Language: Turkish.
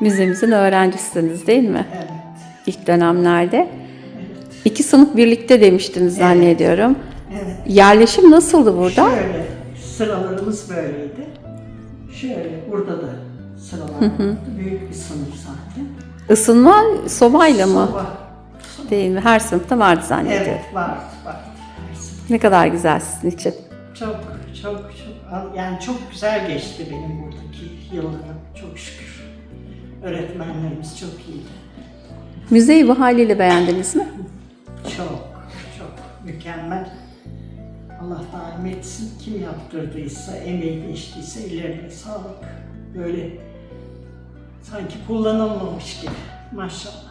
Müzemizin öğrencisiniz değil mi? Evet. İlk dönemlerde. İki sınıf birlikte demiştiniz zannediyorum. Evet. Yerleşim nasıldı burada? Şöyle sıralarımız böyleydi. Şöyle burada da sıralar vardı. Büyük bir sınıf zaten. Isınma sobayla mı? Soba. Değil mi? Her sınıfta vardı zannediyorum. Evet vardı vardı. Ne kadar güzel sizin için. Çok çok çok yani çok güzel geçti benim buradaki yıllarım çok şükür. Öğretmenlerimiz çok iyiydi. Müzeyi bu haliyle beğendiniz mi? Çok çok mükemmel. Allah daim etsin. Kim yaptırdıysa, emeği geçtiyse ellerine sağlık. Böyle sanki kullanılmamış gibi. Maşallah.